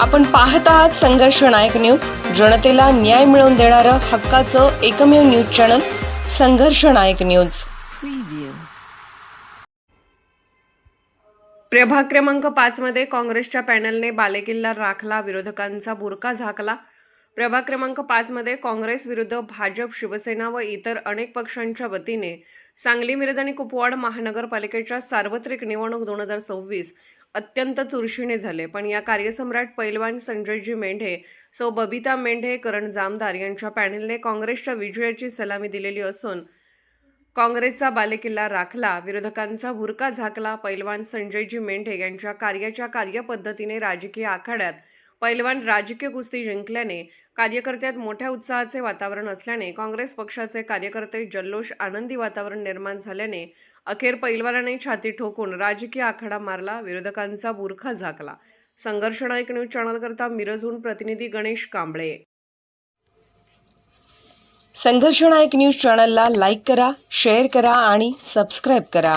आपण पाहत आहात संघर्ष नायक न्यूज. जनतेला न्याय मिळवून देणारं हक्काचं एकमेव न्यूज चॅनल संघर्ष नायक न्यूज. प्रभाग क्रमांक पाच मध्ये काँग्रेसच्या पॅनलने बालेकिल्ला राखला विरोधकांचा बुरका झाकला. प्रभाग क्रमांक पाच मध्ये काँग्रेस विरुद्ध भाजप शिवसेना व इतर अनेक पक्षांच्या वतीने सांगली मिरज आणि कुपवाड महानगरपालिकेच्या सार्वत्रिक निवडणूक दोन हजार सव्वीस अत्यंत चुरशीने झाले. पण या कार्यसम्राट पैलवान संजयजी मेंढे सौ. बबिता मेंढे करण जामदार यांच्या पॅनेलने काँग्रेसच्या विजयाची सलामी दिलेली असून काँग्रेसचा बालेकिल्ला राखला विरोधकांचा भुरका झाकला पैलवान संजयजी मेंढे यांच्या कार्याच्या कार्यपद्धतीने राजकीय आखाड्यात पैलवान राजकीय कुस्ती जिंकल्याने कार्यकर्त्यात मोठ्या उत्साहाचे वातावरण असल्याने काँग्रेस पक्षाचे कार्यकर्ते जल्लोष आनंदी वातावरण निर्माण झाल्याने अखेर पैलवानाने छाती ठोकून राजकीय आखाडा मारला विरोधकांचा बुरखा झाकला. संघर्ष नाईक न्यूज चॅनलकरता मिरजहून प्रतिनिधी गणेश कांबळे. संघर्ष नायक न्यूज चॅनलला लाईक करा शेअर करा आणि सबस्क्राईब करा.